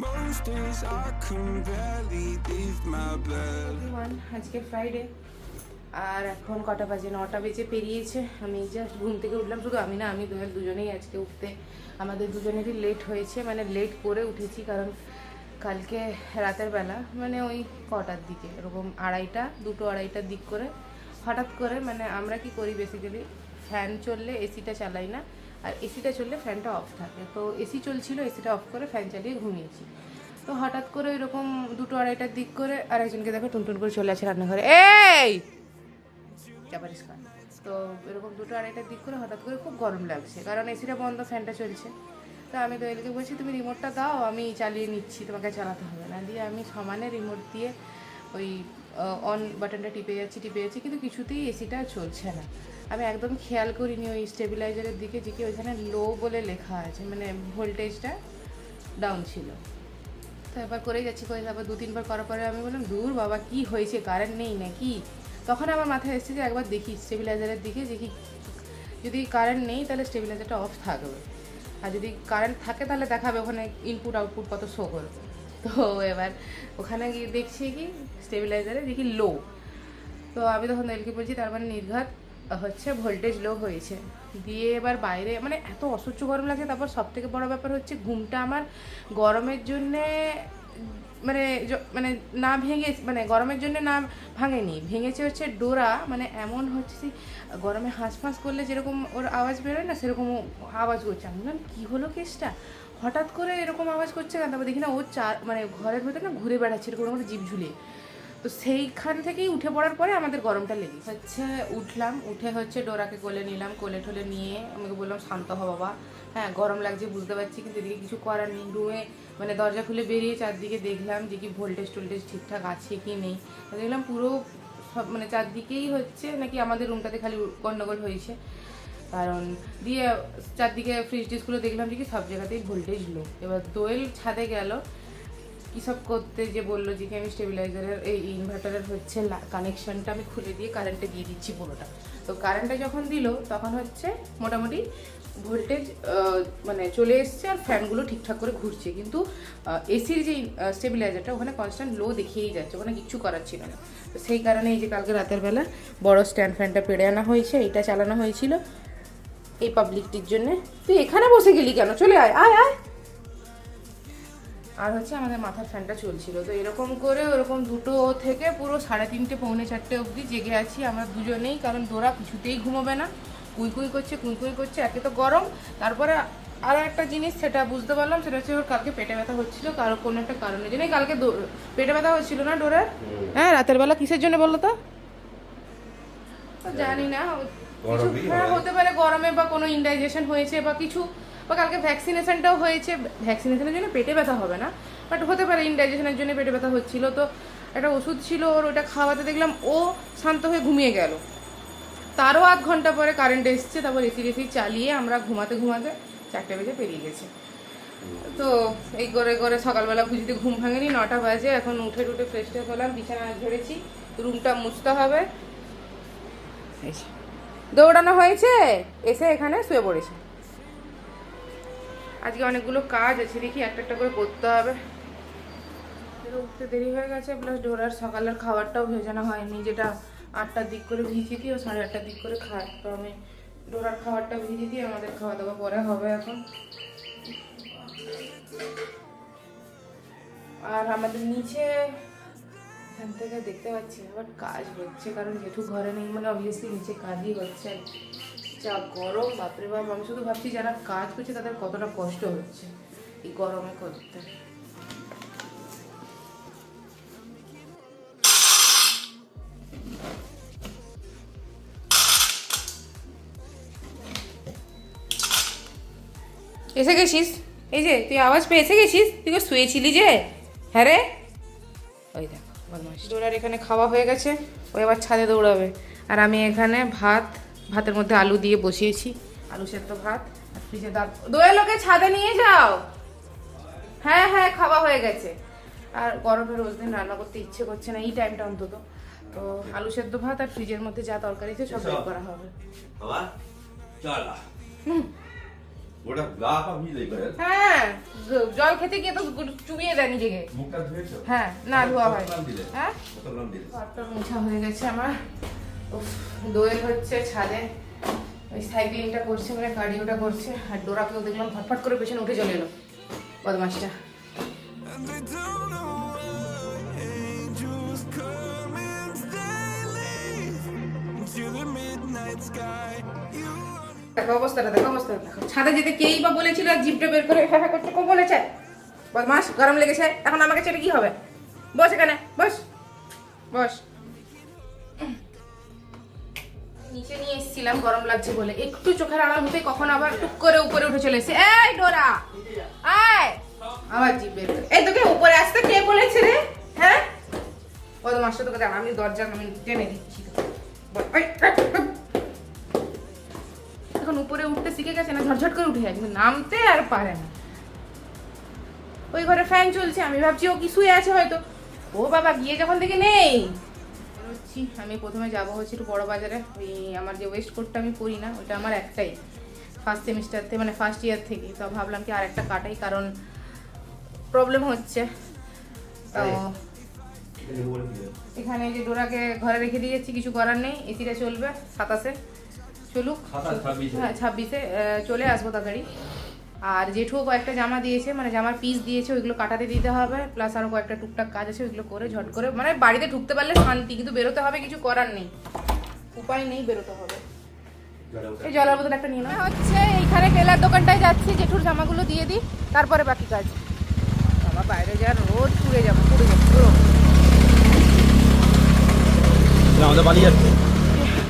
Most days I can barely leave my bed. আজকে Friday আর এখন কটা বাজে? নটা বেজে পেরিয়েছে। আমি জাস্ট ঘুম থেকে উঠলাম। শুধু আমি না, আমি দোয়েল দুজনেই আজকে উঠতে আমাদের দুজনেরই লেট হয়েছে। মানে লেট করে উঠেছি কারণ কালকে রাতের বেলা মানে ওই কটার দিকে। এরকম আড়াইটা, দুটো আড়াইটার দিক করে। হঠাৎ করে মানে আমরা কি করি বেসিক্যালি ফ্যান চললে এসিটা চালাই না। আর এসিটা চললে ফ্যানটা অফ থাকে। তো এসি চলছিল এসিটা অফ করে ফ্যান চালিয়ে ঘুমিয়েছি। তো হঠাৎ করে এরকম দুটো আড়াইটার দিক করে আর একজনকে দেখো টুনটুন করে চলে আসে রান্নাঘরে। এই! তো এরকম দুটো আড়াইটার দিক করে হঠাৎ করে খুব গরম লাগছে, কারণ এসিটা বন্ধ ফ্যানটা চলছে। তো আমি তো দোয়েলকে বলছি, তুমি রিমোটটা দাও, আমি চালিয়ে নিচ্ছি, তোমাকে চালাতে হবে না। দিয়ে আমি সমানে রিমোট দিয়ে ওই অন বাটনটা টিপে যাচ্ছি টিপে যাচ্ছি, কিন্তু কিছুতেই এসিটা চলছে না। আমি একদম খেয়াল করিনি ওই স্টেবিলাইজারের দিকে, যে কি ওইখানে লো বলে লেখা আছে মানে ভোল্টেজটা ডাউন ছিল। তো এবার করেই যাচ্ছি করে তারপর দু তিনবার করার পরে আমি বললাম, দূর বাবা, কি হয়েছে? কারেন্ট নেই নাকি? তখন আমার মাথায় এসেছে যে একবার দেখি স্টেবিলাইজারের দিকে, যে কি যদি কারেন্ট নেই তাহলে স্টেবিলাইজারটা অফ থাকবে। আর যদি কারেন্ট থাকে তাহলে দেখাবে ওখানে ইনপুট আউটপুট কত শো করবে। তো এবার ওখানে গিয়ে দেখছি কি, স্টেবিলাইজারে দেখি লো তো আমি তখন এলকে বলছি, তার মানে নির্ঘাত হচ্ছে ভোল্টেজ লো হয়েছে। দিয়ে এবার বাইরে মানে এত অসহ্য গরম লাগছে, তারপর সব থেকে বড় ব্যাপার হচ্ছে ঘুমটা আমার গরমের জন্যে মানে মানে না ভেঙে মানে গরমের জন্য না ভাঙেনি। ভেঙেছে হচ্ছে ডোরা মানে এমন হচ্ছে গরমে হাঁস ফাঁস করলে যেরকম ওর আওয়াজ বেরোয় না সেরকম আওয়াজ করছে। আমি বললাম, কী হলো কেসটা? হঠাৎ করে এরকম আওয়াজ করছে না তারপর দেখি না ও চার মানে ঘরের ভেতরে না ঘুরে বেড়াচ্ছে, এরকম একটা জিভ ঝুলিয়ে। তো সেইখান থেকেই উঠে পড়ার পরে আমাদের গরমটা লেগে হচ্ছে উঠলাম, উঠে হচ্ছে ডোরাকে কোলে নিলাম, কোলে ঠোলে নিয়ে আমাকে বললাম, শান্ত হ বাবা। হ্যাঁ গরম লাগছে বুঝতে পারছি, কিন্তু এদিকে কিছু করার নেই। রুমে মানে দরজা খুলে বেরিয়ে চারদিকে দেখলাম যে কি ভোল্টেজ টোল্টেজ ঠিকঠাক আছে কি নেই। দেখলাম পুরো সব মানে চারদিকেই হচ্ছে নাকি আমাদের রুমটাতে খালি গন্ডগোল হয়েছে। কারণ দিয়ে চারদিকে ফ্রিজ টিজগুলো দেখলাম যে কি সব জায়গাতেই ভোল্টেজ লো এবার দোয়েল ছাদে গেল সব করতে যে বলল যে আমি স্টেবিলাইজারের এই ইনভার্টারের হচ্ছে কানেকশনটা আমি খুলে দিয়ে কারেন্টে দিয়ে দিচ্ছি পুরোটা। তো কারেন্টটা যখন দিল, তখন হচ্ছে মোটামুটি ভোল্টেজ মানে চলে এসছে আর ফ্যানগুলো ঠিকঠাক করে ঘুরছে। কিন্তু এসির যে স্টেবিলাইজারটা ওখানে কনস্ট্যান্ট লো দেখিয়েই যাচ্ছে, ওখানে কিচ্ছু করার ছিল না। তো সেই কারণে এই যে কালকে রাতের বেলা বড় স্ট্যান্ড ফ্যানটা পেড়ে আনা হয়েছে, এইটা চালানো হয়েছিল। এই পাবলিকটির জন্যে। তুই এখানে বসে গেলি কেন? চলে আয় আয় আয়। আর হচ্ছে আমাদের মাথার ফ্যানটা চলছিল। তো এরকম করে ওরকম দুটো থেকে পুরো সাড়ে তিনটে পৌনে চারটে অবধি জেগে আছি আমরা দুজনেই কারণ দোরা কিছুতেই ঘুমোবে না। কুই কুই করছে কুই কুই করছে একে তো গরম। তারপরে আরও একটা জিনিস সেটা বুঝতে পারলাম সেটা হচ্ছে ওর কালকে পেটে ব্যথা হচ্ছিল কারও কোনো একটা কারণের জন্যই। কালকে পেটে ব্যথা হচ্ছিল না ডোরের? হ্যাঁ রাতের বেলা কিসের জন্য বলল তো? তো জানি না। কিছু হ্যাঁ হতে পারে গরমে বা কোনো ইনডাইজেশন হয়েছে বা কিছু। বা কালকে ভ্যাকসিনেশনটাও হয়েছে ভ্যাকসিনেশনের জন্য পেটে ব্যথা হবে না বাট হতে পারে ইনডাইজেশনের জন্য পেটে ব্যথা হচ্ছিল। তো একটা ওষুধ ছিল, ওর ওটা খাওয়াতে দেখলাম ও শান্ত হয়ে ঘুমিয়ে গেল। তারও আধ ঘণ্টা পরে কারেন্ট এসছে, তারপর এসি রেসি চালিয়ে আমরা ঘুমাতে ঘুমাতে চারটে বেজে পেরিয়ে গেছে। তো এই করে করে সকালবেলা খুঁজিতে ঘুম ভাঙেনি, নটা বাজে, এখন উঠে টুটে ফ্রেশ ট্রেশ হলাম, বিছানা ঝরেছি রুমটা মুছতে হবে। দৌড়ানো হয়েছে? এসে এখানে শুয়ে পড়েছে। আজকে অনেকগুলো কাজ আছে, দেখি একটা একটা করে করতে হবে। উঠতে দেরি হয়ে গেছে প্লাস ডোরার সকালের খাবারটাও ভেজানো হয়নি, যেটা আটটার দিক করে ভিজিয়ে দিই ও সাড়ে আটটার দিক করে খায় তো আমি ডোরার খাবারটা ভিজিয়ে দিই আমাদের খাওয়া দাওয়া পরে হবে এখন। আর আমাদের নিচে, এখান থেকে দেখতে পাচ্ছি আবার কাজ হচ্ছে, কারণ জেঠু ঘরে নেই মানে অবভিয়াসলি নিচে কাজই হচ্ছে। যা গরম বাপরে বাপ আমি শুধু ভাবছি যারা কাজ করছে তাদের কতটা কষ্ট হচ্ছে। এই গরমে করতে। এসে গেছিস? এই যে তুই আওয়াজ পেয়ে এসে গেছিস? তুই শুয়েছিলি যে। হ্যাঁ রে। ওই দেখ ডোরার এখানে খাওয়া হয়ে গেছে ও এবার ছাদে দৌড়াবে। আর আমি এখানে ভাত ভাতের মধ্যে আলু দিয়ে বসিয়েছি। আলু সেদ্ধ ভাত ফ্রিজে ডাল দোয়ে লোকে ছাদে নিয়ে যাও। হ্যাঁ হ্যাঁ খাওয়া হয়ে গেছে। আর গরমে রোজ দিন রান্না করতে ইচ্ছে করছে না এই টাইমটা অন্তত। তো আলু সেদ্ধ ভাত আর ফ্রিজের মধ্যে যা তরকারি আছে সব বের করা হবে। হ্যাঁ জল খেতে গিয়ে তো চুবিয়ে দেয় নিজেকে। মুখটা ধুয়েছো? হ্যাঁ না ধোয়া হয়? হ্যাঁ মোছা হয়ে গেছে আমার। দোয়েল হচ্ছে ছাদে ওই সাইক্লিংটা করছে মানে কার্ডিওটা করছে আর ডোরাকেও দেখলাম ফটফট করে পেছনে উঠে চলে এলো বদমাসটা দেখো অবস্থাটা দেখো অবস্থাটা দেখো। ছাদে যেতে কেই বা বলেছিল জিপটা বের করে হ্যাঁ হ্যাঁ করতে বলেছে। বদমাস গরম লেগেছে এখন আমাকে ছেড়ে কি হবে? বস এখানে বস বস। নিচে নিয়ে এসেছিলাম, গরম লাগছে বলে। একটু চোখের আড়াল হতে কখন আবার টুক করে উপরে উঠে চলে এসে এই, ডোরা! আয় আবার জিপ এই, তোকে উপরে আসতে কে বলেছে রে? হ্যাঁ? বদমাসটা তোকে দাঁড়া আমি দরজা আমি টেনে দিচ্ছি। এখন উপরে উঠতে শিখে গেছে না, ঝটঝট করে উঠে যায় নামতে আর পারে না। ওই ঘরে ফ্যান চলছে, আমি ভাবছি ও কি শুয়ে আছে হয়তো। ও বাবা, গিয়ে যখন থেকে নেই। বেরোচ্ছি আমি প্রথমে যাব হচ্ছে একটু বড় বাজারে। ওই আমার যে ওয়েস্ট কোটটা আমি পরি না ওটা আমার একটাই। ফার্স্ট সেমিস্টার থেকে মানে ফার্স্ট ইয়ার থেকে। তো ভাবলাম কি আর একটা কাটাই কারণ প্রবলেম হচ্ছে। তো এখানে যে ডোরাকে ঘরে রেখে দিয়েছি কিছু করার নেই। এসিটা চলবে সাতাশে। চলুক। হ্যাঁ ছাব্বিশে চলে আসব তাড়াতাড়ি। আর জেঠুও কয়েকটা জামা দিয়েছে মানে জামার পিস দিয়েছে ওইগুলো কাটাতে দিতে হবে প্লাস আরও কয়েকটা টুকটাক কাজ আছে ওইগুলো করে ঝট করে মানে বাড়িতে ঢুকতে পারলে শান্তি কিন্তু বেরোতে হবে কিছু করার নেই। উপায় নেই বেরোতে হবে। এই জলের বোতল একটা নিয়ে নাও। হচ্ছে এইখানে টেলার দোকানটায় যাচ্ছি জেঠুর জামাগুলো দিয়ে দিই তারপরে বাকি কাজ। বাবা বাইরে যা রোদ পুড়ে যাব পুড়ে যাব পুরো। আমাদের বাড়ি যাচ্ছে।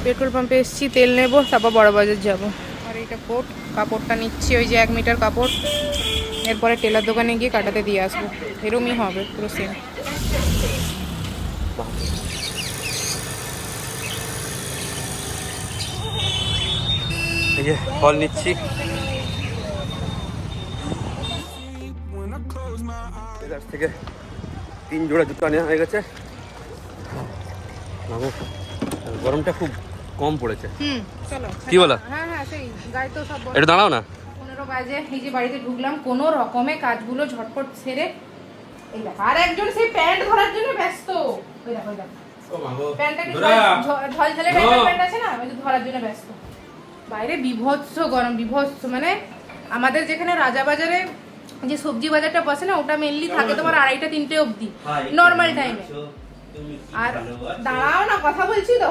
পেট্রোল পাম্পে এসেছি তেল নেব তারপর বড় বাজার যাব। আর এইটা কোট কাপড়টা নিচ্ছি ওই যে এক মিটার কাপড়। এরপরে টেলার দোকানে গিয়ে কাটাতে দিয়ে আসব। এরমই হবে পুরো সেম এই যে ফল নিচ্ছি। থেকে তিন জোড়া জুতো নেওয়া হয়ে গেছে। গরমটা খুব কম পড়েছে। কি বলো? হ্যাঁ হ্যাঁ সেই গায়ে তো সব দাঁড়াও না। পনেরো বাজে এই যে বাড়িতে ঢুকলাম কোনো রকমে কাজগুলো ঝটপট সেরে এই দেখো আর একজন সেই প্যান্ট ধরার জন্য ব্যস্ত। ওই দেখো ওই দেখো। টাইপের প্যান্ট আছে না? ওই ধরার জন্য ব্যস্ত। বাইরে বিভৎস গরম বিভৎস মানে আমাদের যেখানে রাজাবাজারে যে সবজি বাজারটা বসে না ওটা মেনলি থাকে তোমার আড়াইটা তিনটে অবধি। নর্মাল টাইমে আর দাঁড়াও না কথা বলছি তো।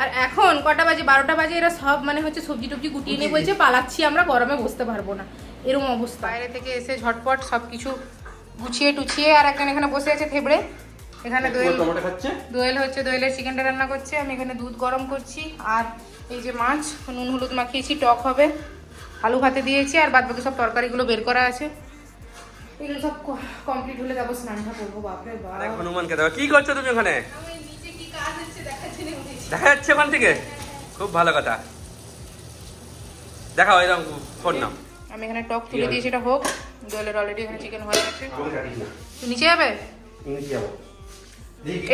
আর এখন কটা বাজে? বারোটা বাজে এরা সব মানে হচ্ছে সবজি টবজি গুটিয়ে নিয়ে বলছে পালাচ্ছি আমরা গরমে বসতে পারব না। এরকম অবস্থা। বাইরে থেকে এসে ঝটপট সব কিছু গুছিয়ে টুছিয়ে আর একজন এখানে বসে আছে থেবড়ে। এখানে দোয়েল দোয়েল হচ্ছে দোয়েলের চিকেনটা রান্না করছে। আমি এখানে দুধ গরম করছি আর এই যে মাছ নুন হলুদ মাখিয়েছি টক হবে। আলু ভাতে দিয়েছি আর বাদ বাকি সব তরকারিগুলো বের করা আছে। এগুলো সব কমপ্লিট হলে যাব স্নানটা করব বাপরে বাপ। দেখ হনুমানকে দেখো। কি করছ তুমি ওখানে? আমি নিচে কি কাজ হচ্ছে উঠেছি। দেখা যাচ্ছে ওখান থেকে? খুব ভালো কথা। দেখাও এরকম ফোন নাও। আমি এখানে টক তুলে দিয়েছি এটা হোক দোয়েলের অলরেডি এখানে চিকেন হয়ে গেছে। নিচে যাবে?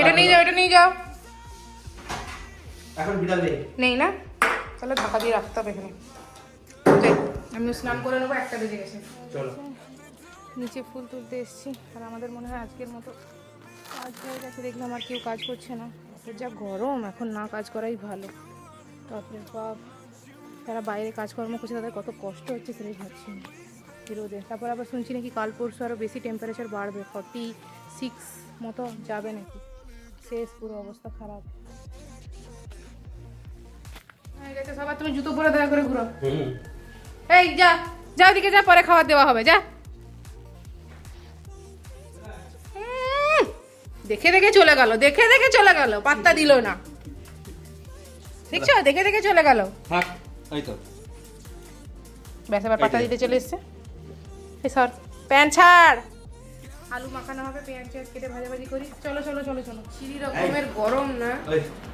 এটা নিয়ে যাও এটা নিয়ে যাও। এখন বিড়াল নেই। নেই না? তাহলে ঢাকা দিয়ে রাখতে হবে এখানে। আমি স্নান করে নেব একটা বেজে গেছে। চলো। নিচে ফুল তুলতে এসেছি আর আমাদের মনে হয় আজকের মতো কাজ হয়ে গেছে দেখলাম আর কেউ কাজ করছে না। যা গরম এখন না কাজ করাই ভালো। তারপরে বাপ তারা বাইরে কাজকর্ম করছে তাদের কত কষ্ট হচ্ছে সেটাই ভাবছি রোদে তারপর আবার শুনছি নাকি কাল পরশু আরও বেশি টেম্পারেচার বাড়বে। ফর্টি সিক্স মতো যাবে নাকি? শেষ পুরো অবস্থা খারাপ। সবার তুমি জুতো পরে দয়া করে ঘুরো। এই যা যা ওদিকে যা পরে খাবার দেওয়া হবে যা। দেখে দেখে চলে গেল দেখে দেখে চলে গেল পাত্তা দিল না। দেখছ? দেখে দেখে চলে গেল। থাক এই তো। ব্যাস এবার পাত্তা দিতে চলে এসছে। এই সর প্যান্ট ছাড়। আলু মাখানো হবে পেঁয়াজ টেয়াজ কেটে ভাজাভাজি করি। চলো চলো চলো চলো। চিরি রকমের গরম না।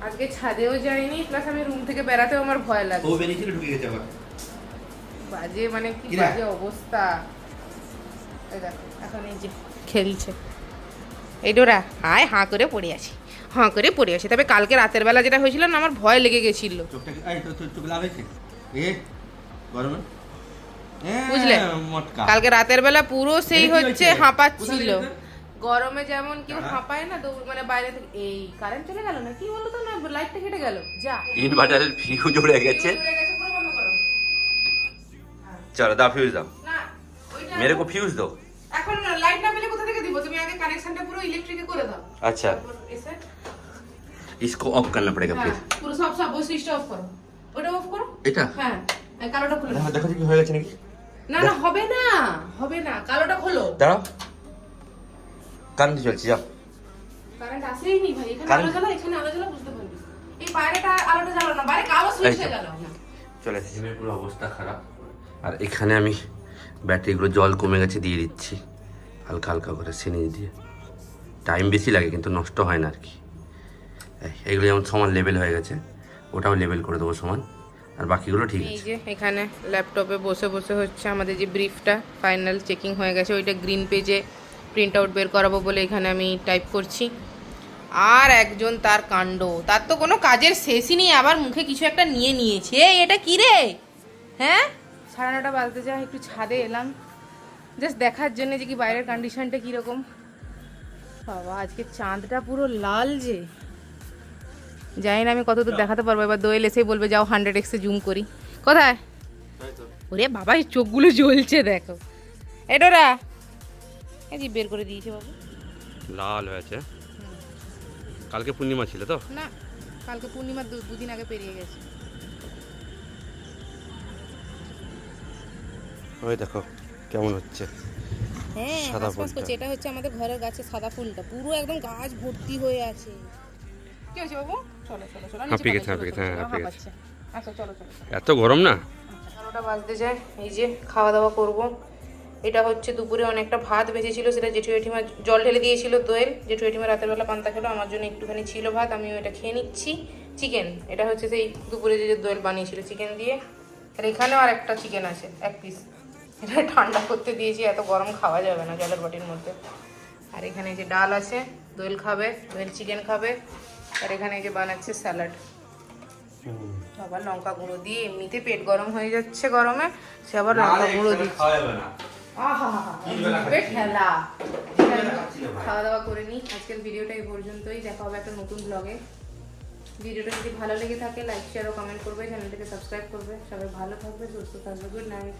আজকে ছাদেও যাইনি প্লাস আমি রুম থেকে বেরাতেও আমার ভয় লাগে ও বেরিয়েছিল ঢুকে গেছে আবার। বাজে মানে কি বাজে অবস্থা। এই দেখো এখন এই যে খেলছে। এই ডোরা হায় হাঁ করে পড়ে আছি হাঁ করে পড়ে আছি। তবে কালকে রাতের বেলা যেটা হয়েছিল না আমার ভয় লেগে গেছিল। বুঝলে? কালকে রাতের বেলা পুরো সেই হচ্ছে হাঁপাচ্ছিল। গরমে যেমন কেউ হাঁপায় না দৌড় মানে বাইরে থেকে এই কারেন্ট চলে গেল না? কি বলতো তো না লাইটটা কেটে গেল। যা। ইনভার্টারের ফিউজ উড়ে গেছে। পুরো বন্ধ করো। চলো দাও ফিউজ দাও। না, ওইটা মেরে কো ফিউজ দাও। এখন লাইট না পেলে কোথা তুমি আগে কানেকশনটা পুরো ইলেকট্রিকে করে দাও अच्छा তারপর এসে इसको ऑफ करना पड़ेगा হ্যাঁ फिर পুরো সব সব ওই সুইচটা অফ করো ওটা অফ করো এটা হ্যাঁ এই কালোটা খুলে দেখো দাও। দেখো কি হয়ে গেছে নাকি না না হবে না হবে না কালোটা খোলো দাঁড়াও কান দিয়ে চলছি যাও কারেন্ট আসেই নি ভাই এখানে Current- আলো জ্বালা এখানে আলো জ্বালা বুঝতে পারবি এই বাইরেটা আলোটা জ্বালাও না বাইরে কালো সুইচটা এই তো। জ্বালাও না চলে এসেছি পুরো অবস্থা খারাপ আর এখানে আমি ব্যাটারিগুলো জল কমে গেছে দিয়ে দিচ্ছি হালকা হালকা করে সিনি দিয়ে। টাইম বেশি লাগে কিন্তু নষ্ট হয় না আর কি এই, এইগুলো যেমন সমান লেভেল হয়ে গেছে ওটাও লেভেল করে দেবো সমান। আর বাকিগুলো ঠিক এই আছে। যে এখানে ল্যাপটপে বসে বসে হচ্ছে আমাদের যে ব্রিফটা ফাইনাল চেকিং হয়ে গেছে ওইটা গ্রিন পেজে প্রিন্ট আউট বের করাবো বলে এখানে আমি টাইপ করছি। আর একজন তার কাণ্ড তার তো কোনো কাজের শেষই নেই আবার মুখে কিছু একটা নিয়ে নিয়েছে। এটা কি রে? হ্যাঁ? সাড়ে নটা বাজতে যা একটু ছাদে এলাম। জাস্ট দেখার জন্য যে কি বাইরের কন্ডিশনটা কীরকম? বাবা আজকে চাঁদটা পুরো লাল যে। জানি না আমি কতদূর দেখাতে পারব এবার দোয়েল এসেই বলবে যাও হান্ড্রেড এক্সে জুম করি। কোথায়? ওরে বাবা এই চোখগুলো জ্বলছে দেখো। এডোরা এই যে বের করে দিয়েছে বাবু। লাল হয়েছে। কালকে পূর্ণিমা ছিল তো? না কালকে পূর্ণিমার দু- দুদিন আগে পেরিয়ে গেছে। ওই দেখো। কেমন হচ্ছে? হ্যাঁ সাদা ফুলটা। করছে এটা হচ্ছে আমাদের ঘরের গাছে সাদা ফুলটা। পুরো একদম গাছ ভর্তি হয়ে আছে। কি হয়েছে বাবু? চলো চলো চলো নিচে হাঁপিয়ে গেছে, হাঁপিয়ে গেছে, হ্যাঁ, হাঁপিয়ে হাঁপাচ্ছে। আচ্ছা চলো চলো চলো। এত গরম না? এগারোটা বাজতে যায় এই যে খাওয়া দাওয়া করব। এটা হচ্ছে দুপুরে অনেকটা ভাত বেঁচেছিল সেটা জেঠু জেঠিমা জল ঢেলে দিয়েছিল দোয়েল। জেঠু জেঠিমা রাতের বেলা পান্তা খেলো আমার জন্য একটুখানি ছিল ভাত আমিও এটা খেয়ে নিচ্ছি। চিকেন এটা হচ্ছে সেই দুপুরে যে যে দোয়েল বানিয়েছিল চিকেন দিয়ে। আর এখানেও আর একটা চিকেন আছে এক পিস এটা ঠান্ডা করতে দিয়েছি এত গরম খাওয়া যাবে না জলের বটির মধ্যে। আর এখানে যে ডাল আছে দোয়েল খাবে দোয়েল চিকেন খাবে আর এখানে যে বানাচ্ছে স্যালাড। আবার লঙ্কা গুঁড়ো দিয়ে এমনিতে পেট গরম হয়ে যাচ্ছে গরমে সে আবার লঙ্কা গুঁড়ো দিচ্ছে। খেলা। খাওয়া দাওয়া করে নিই আজকের ভিডিওটা এই পর্যন্তই। দেখা হবে একটা নতুন ব্লগে ভিডিওটা যদি ভালো লেগে থাকে লাইক শেয়ার ও কমেন্ট করবে চ্যানেলটাকে সাবস্ক্রাইব করবে। সবাই ভালো থাকবে সুস্থ থাকবে। Good night